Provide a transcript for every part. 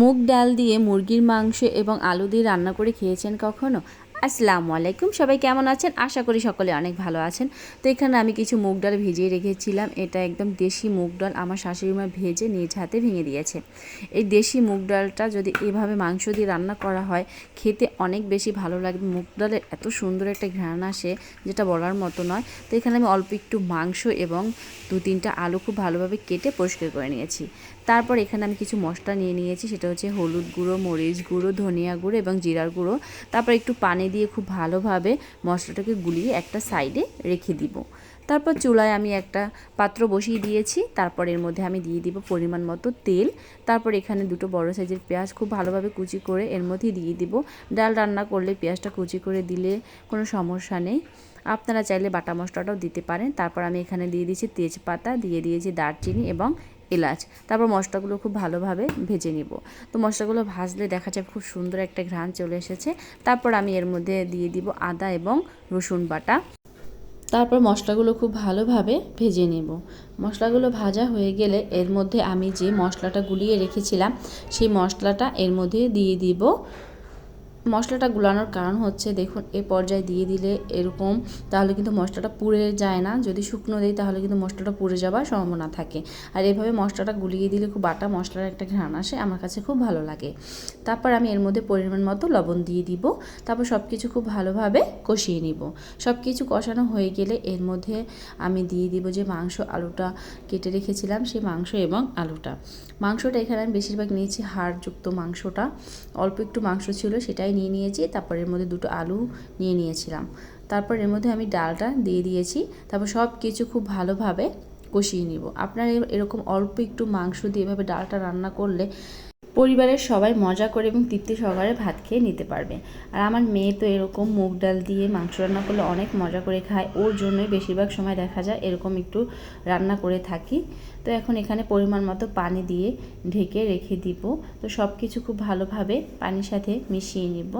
মুগ ডাল দিয়ে মুরগির মাংস এবং আলু দিয়ে রান্না করে খেয়েছেন কখনো? আসসালামু আলাইকুম। সবাই কেমন আছেন? আশা করি সকলে অনেক ভালো আছেন। তো এখানে আমি কিছু মুগ ডাল ভিজিয়ে রেখেছিলাম। এটা একদম দেশি মুগ ডাল। আমার শাশুড়ি মা ভেজে নিজ হাতে ভেঙে দিয়েছে। এই দেশি মুগ ডালটা যদি এভাবে মাংস দিয়ে রান্না করা হয়, খেতে অনেক বেশি ভালো লাগবে। মুগ ডালের এত সুন্দর একটা ঘ্রাণ আসে, যেটা বলার মতো নয়। তো এখানে আমি অল্প একটু মাংস এবং দু তিনটা আলু খুব ভালোভাবে কেটে পরিষ্কার করে নিয়েছি। তারপর এখানে আমি কিছু মশলা নিয়ে নিয়েছি। সেটা হচ্ছে হলুদ গুঁড়ো, মরিচ গুঁড়ো, ধনিয়া গুঁড়ো এবং জিরার গুঁড়ো। তারপর একটু পানি দিয়ে খুব ভালোভাবে মশলাটাকে গুলিয়ে একটা সাইডে রেখে দিব। তারপর চুলায় আমি একটা পাত্র বসিয়ে দিয়েছি। তারপর এর মধ্যে আমি দিয়ে দিব পরিমাণ মতো তেল। তারপর এখানে দুটো বড় সাইজের পেঁয়াজ খুব ভালোভাবে কুচি করে এর মধ্যে দিয়ে দিব। ডাল রান্না করলে পেঁয়াজটা কুচি করে দিলে কোনো সমস্যা নেই। আপনারা চাইলে বাটা মশলাটাও দিতে পারেন। তারপর আমি এখানে দিয়ে দিয়েছি তেজপাতা, দিয়ে দিয়েছি দারচিনি এবং এলাচ। তারপর মশলাগুলো খুব ভালোভাবে ভেজে নিব। তো মশলাগুলো ভাজলে দেখা যায় খুব সুন্দর একটা ঘ্রাণ চলে এসেছে। তারপর আমি এর মধ্যে দিয়ে দিব আদা এবং রসুন বাটা। তারপর মশলাগুলো খুব ভালোভাবে ভেজে নেব। মশলাগুলো ভাজা হয়ে গেলে এর মধ্যে আমি যে মশলাটা গুলিয়ে রেখেছিলাম, সেই মশলাটা এর মধ্যে দিয়ে দিব মশলাটা গুলানোর কারণ হচ্ছে, দেখুন, এ পর্যায়ে দিয়ে দিলে এরকম, তাহলে কিন্তু মশলাটা পুড়ে যায় না। যদি শুকনো দিই, তাহলে কিন্তু মশলাটা পুড়ে যাওয়ার সম্ভাবনা থাকে। আর এভাবে মশলাটা গুলিয়ে দিলে খুব বাটা মশলার একটা ঘ্রাণ আসে, আমার কাছে খুব ভালো লাগে। তারপর আমি এর মধ্যে পরিমাণ মতো লবণ দিয়ে দিব। তারপর সব কিছু খুব ভালোভাবে কষিয়ে নিব। সব কিছু কষানো হয়ে গেলে এর মধ্যে আমি দিয়ে দিব যে মাংস আলুটা কেটে রেখেছিলাম, সেই মাংস এবং আলুটা। মাংসটা এখানে আমি বেশিরভাগ নিয়েছি হাড়যুক্ত মাংসটা। অল্প একটু মাংস ছিল, সেটাই নিয়ে নিয়েছি, তারপর এর মধ্যে দুটো আলু নিয়ে নিয়েছিলাম। তারপর এর মধ্যে আমি ডালটা দিয়ে দিয়েছি, তারপর সব কিছু খুব ভালোভাবে কষিয়ে নিব। আপনারা এরকম অল্প একটু মাংস দিয়ে এভাবে ডালটা রান্না করলে পরিবারের সবাই মজা করে এবং তৃপ্তি সহকারে ভাত খেয়ে নিতে পারবে। আর আমার মেয়ে তো এরকম মুগ ডাল দিয়ে মাংস রান্না করলে অনেক মজা করে খায়। ওর জন্যই বেশিরভাগ সময় দেখা যায় এরকম একটু রান্না করে থাকি। তো এখন এখানে পরিমাণ মতো পানি দিয়ে ঢেকে রেখে দিব। তো সব কিছু খুব ভালোভাবে পানির সাথে মিশিয়ে নিব।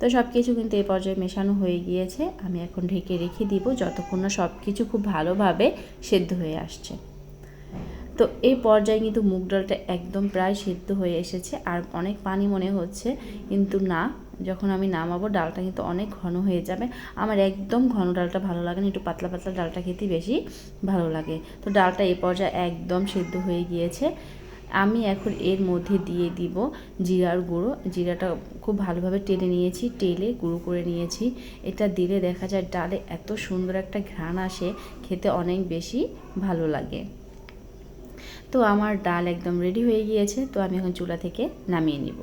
তো সব কিছু কিন্তু এই পর্যায়ে মেশানো হয়ে গিয়েছে। আমি এখন ঢেকে রেখে দিব যতক্ষণ না সব কিছু খুব ভালোভাবে সেদ্ধ হয়ে আসছে। তো এই পর্যায়ে কিন্তু মুগ ডালটা একদম প্রায় সেদ্ধ হয়ে এসেছে আর অনেক পানি মনে হচ্ছে, কিন্তু না, যখন আমি নামাবো ডালটা কিন্তু অনেক ঘন হয়ে যাবে। আমার একদম ঘন ডালটা ভালো লাগে না, একটু পাতলা পাতলা ডালটা খেতে বেশি ভালো লাগে। তো ডালটা এই পর্যায়ে একদম সেদ্ধ হয়ে গিয়েছে। আমি এখন এর মধ্যে দিয়ে দিব জিরার গুঁড়ো। জিরাটা খুব ভালোভাবে টেলে নিয়েছি, টেলে গুঁড়ো করে নিয়েছি। এটা দিলে দেখা যায় ডালে এত সুন্দর একটা ঘ্রাণ আসে, খেতে অনেক বেশি ভালো লাগে। তো আমার ডাল একদম রেডি হয়ে গিয়েছে, তো আমি এখন চুলা থেকে নামিয়ে নিব।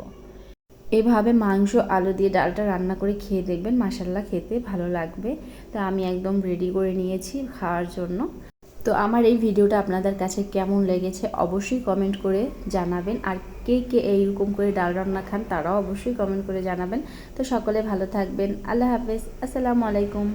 এভাবে মাংস, আলু দিয়ে ডালটা রান্না করে খেয়ে দেখবেন মাসাল্লা খেতে ভালো লাগবে। তো আমি একদম রেডি করে নিয়েছি খাওয়ার জন্য। তো আমার এই ভিডিওটা আপনাদের কাছে কেমন লেগেছে অবশ্যই কমেন্ট করে জানাবেন। আর কে কে এইরকম করে ডাল রান্না খান তারাও অবশ্যই কমেন্ট করে জানাবেন। তো সকলে ভালো থাকবেন। আল্লাহ হাফেজ। আসসালামু আলাইকুম।